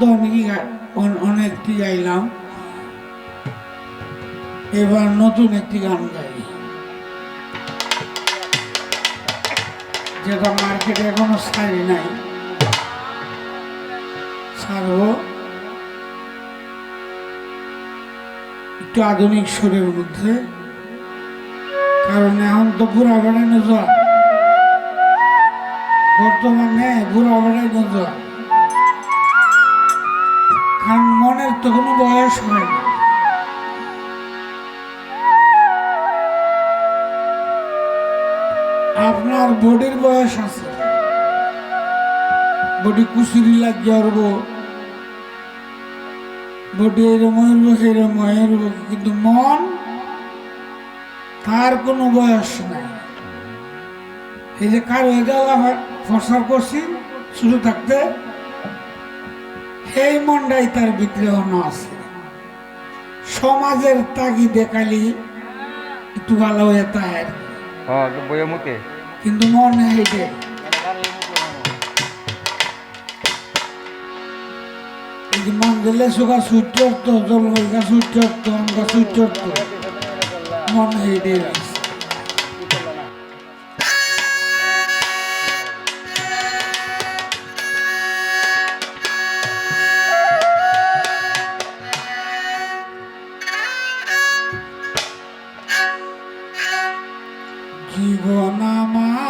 তো অনেকই গা- অন- অনেকটি গাইলাম। এবার নতুন একটি গান গাই। যেটা মার্কেটে এখনও ছাড়ি নাই। ছাড়বো একটু আধুনিক সুরের মধ্যে। কারণ এখন তো বুড়া বেড়ানো যাওয়া বর্তমানে বুড়া বেড়ানো যাওয়া কোনো হয় না আপনার বডির বয়স আছে। বডি কুচুরি লাগিয়ে উঠব বডি এরম হইব কিন্তু মন তার কোনো বয়স নাই। এই যে কার আমার প্রসার করছি শুরু থাকতে সেই মনটাই তার অন্য আছে। সমাজের তাগি দেখালি একটু ভালো হয়ে তাহের হ্যাঁ বইয়ের মুখে। কিন্তু মনে মন দিলে সুগা সূর্যর তো জলবায়ুকা সূর্যর তো অঙ্গা সূর্যর তো মন হেঁটে জীবন আমার।